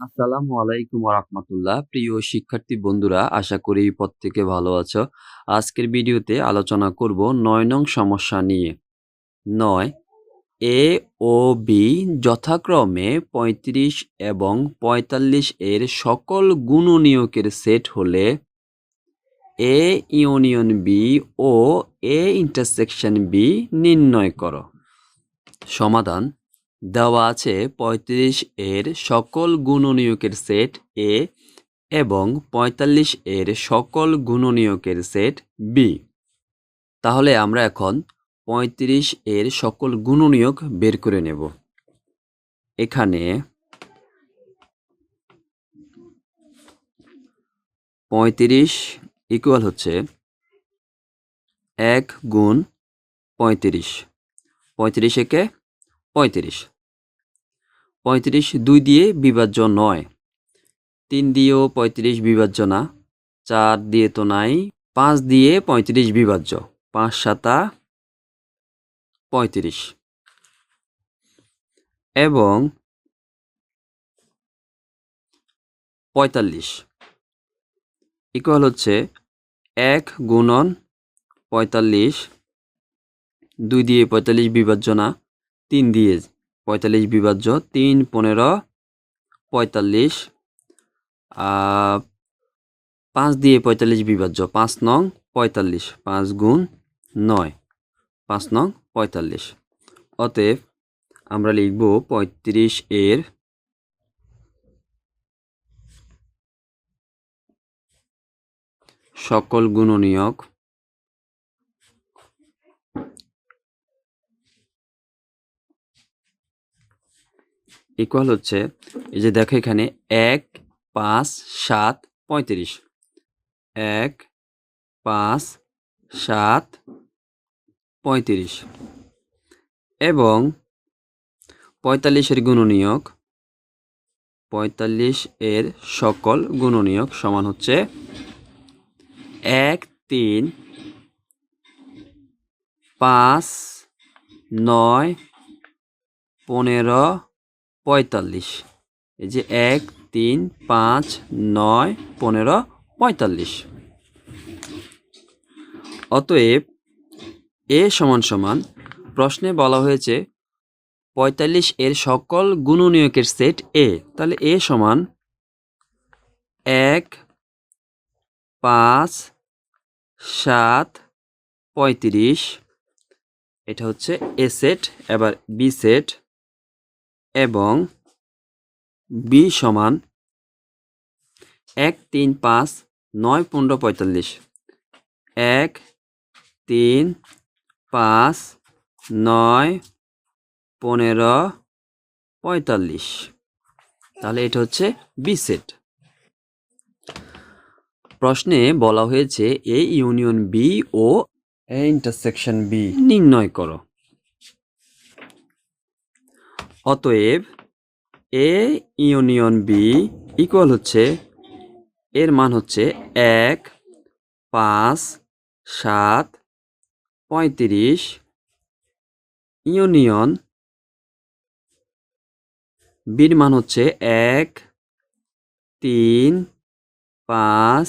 আসসালামু আলাইকুম রাহমাতুল্লাহ। প্রিয় শিক্ষার্থী বন্ধুরা, আশা করি প্রত্যেকে ভালো আছো। আজকের ভিডিওতে আলোচনা করব নয় নং সমস্যা নিয়ে। নয় এ ও বি যথাক্রমে ৩৫ এবং ৪৫ এর সকল গুণনীয়কের সেট হলে এ ইউনিয়ন বি ও এ ইন্টারসেকশন বি নির্ণয় করো। সমাধান দেওয়া আছে ৩৫ এর সকল গুণনীয়কের সেট এ এবং ৪৫ এর সকল গুণনীয়কের সেট বি তাহলে আমরা এখন ৩৫ এর সকল গুণনীয়ক বের করে নেব। এখানে পঁয়ত্রিশ ইকুয়াল হচ্ছে এক গুণ পঁয়ত্রিশ। পঁয়ত্রিশ একে পঁয়ত্রিশ। পঁয়ত্রিশ দুই দিয়ে বিভাজ্য নয়। তিন দিয়েও পঁয়ত্রিশ বিভাজ্য না। চার দিয়ে তো নাই। পাঁচ দিয়ে পঁয়ত্রিশ বিভাজ্য। পাঁচ সাতা পঁয়ত্রিশ। এবং পঁয়তাল্লিশ। ইকুয়াল হচ্ছে এক গুণন পঁয়তাল্লিশ। দুই দিয়ে পঁয়তাল্লিশ বিভাজ্য না। তিন দিয়ে পঁয়তাল্লিশ বিভাজ্য, তিন পনেরো, পঁয়তাল্লিশ পাঁচ দিয়ে পঁয়তাল্লিশ বিভাজ্য, পাঁচ নং পঁয়তাল্লিশ, পাঁচ গুণ নয়, পাঁচ নং পঁয়তাল্লিশ। অতএব আমরা লিখব পঁয়ত্রিশ এর সকল গুণনীয়ক ইকুয়াল হচ্ছে, এই যে দেখো এখানে এক, পাঁচ, সাত, পঁয়ত্রিশ। এক, পাঁচ, সাত, পঁয়ত্রিশ। এবং পঁয়তাল্লিশের গুণনীয়ক পঁয়তাল্লিশ এর সকল গুণনীয়ক সমান হচ্ছে এক, তিন, পাঁচ, নয়, পনেরো পঁয়তাল্লিশ। এই যে এক, তিন, পাঁচ, নয়, পনেরো, পঁয়তাল্লিশ। অতএব এ সমান সমান প্রশ্নে বলা হয়েছে পঁয়তাল্লিশ এর সকল গুণনীয়কের সেট এ। তাহলে এ সমান এক, পাঁচ, সাত, পঁয়ত্রিশ। এটা হচ্ছে এ সেট, এবার বি সেট। এবং বি সমান এক তিন পাঁচ নয় পনেরো পঁয়তাল্লিশ। এক তিন পাঁচ নয় পনেরো পঁয়তাল্লিশ। তাহলে এটা হচ্ছে বি সেট প্রশ্নে বলা হয়েছে এ ইউনিয়ন বি ও এ ইন্টারসেকশন বি নির্ণয় করো। অতএব এ ইউনিয়ন বি ইকুয়াল হচ্ছে, এর মান হচ্ছে এক, পাঁচ, সাত, পঁয়ত্রিশ ইউনিয়ন বির মান হচ্ছে এক, তিন, পাঁচ,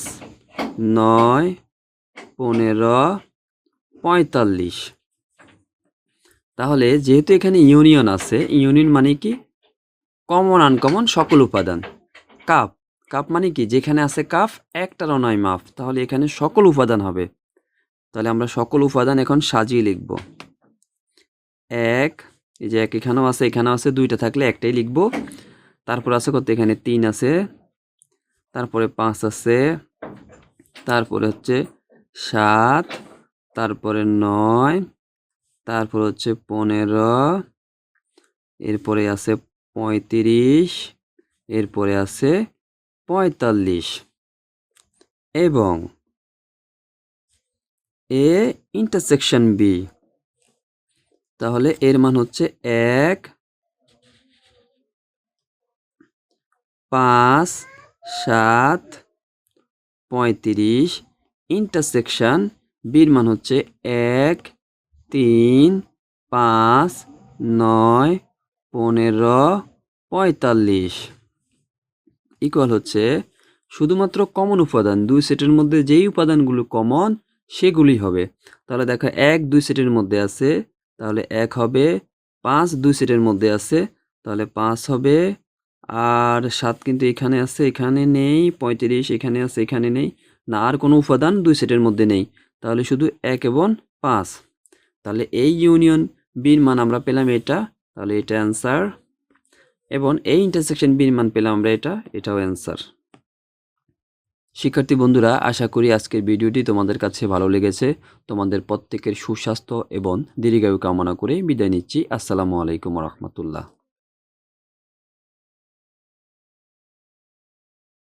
নয়, পনেরো, পঁয়তাল্লিশ। তাহলে যেহেতু এখানে ইউনিয়ন আছে, ইউনিয়ন মানে কি? কমন, আনকমন সকল উপাদান। কাপ কাপ মানে কি? যেখানে আছে কাফ একটারও নয় মাফ তাহলে এখানে সকল উপাদান হবে। তাহলে আমরা সকল উপাদান এখন সাজিয়ে লিখব। এক, এই যে এক এখানেও আছে এখানেও আছে, দুইটা থাকলে একটাই লিখব। তারপর আছে কত? এখানে তিন আছে। তারপরে পাঁচ আছে। তারপরে হচ্ছে সাত। তারপরে নয়। তারপর হচ্ছে পনেরো, এরপরে আছে পঁয়ত্রিশ, এরপরে আছে পঁয়তাল্লিশ এবং এ ইন্টারসেকশন বি তাহলে এর মান হচ্ছে এক, পাঁচ, সাত, পঁয়ত্রিশ ইন্টারসেকশন বির মান হচ্ছে এক তিন, পাঁচ, নয়, পনেরো, পঁয়তাল্লিশ। ইকুয়াল হচ্ছে শুধুমাত্র কমন উপাদান। দুই সেটের মধ্যে যেই উপাদানগুলো কমন সেগুলি হবে। তাহলে দেখো এক দুই সেটের মধ্যে আছে, তাহলে এক হবে, পাঁচ দুই সেটের মধ্যে আছে, তাহলে পাঁচ হবে, আর সাত কিন্তু এখানে আছে, এখানে নেই, পঁয়ত্রিশ, এখানে আছে, এখানে নেই। না, আর কোনো উপাদান দুই সেটের মধ্যে নেই। তাহলে শুধু এক এবং পাঁচ। তাহলে এই ইউনিয়ন বির মান আমরা পেলাম এটা, তাহলে এটা অ্যান্সার এবং এই ইন্টারসেকশন বির মান পেলাম আমরা এটা, এটাও অ্যান্সার শিক্ষার্থী বন্ধুরা, আশা করি আজকের ভিডিওটি তোমাদের কাছে ভালো লেগেছে। তোমাদের প্রত্যেকের সুস্বাস্থ্য এবং দীর্ঘায়ু কামনা করে বিদায় নিচ্ছি। আসসালামু আলাইকুম রহমতুল্লাহ।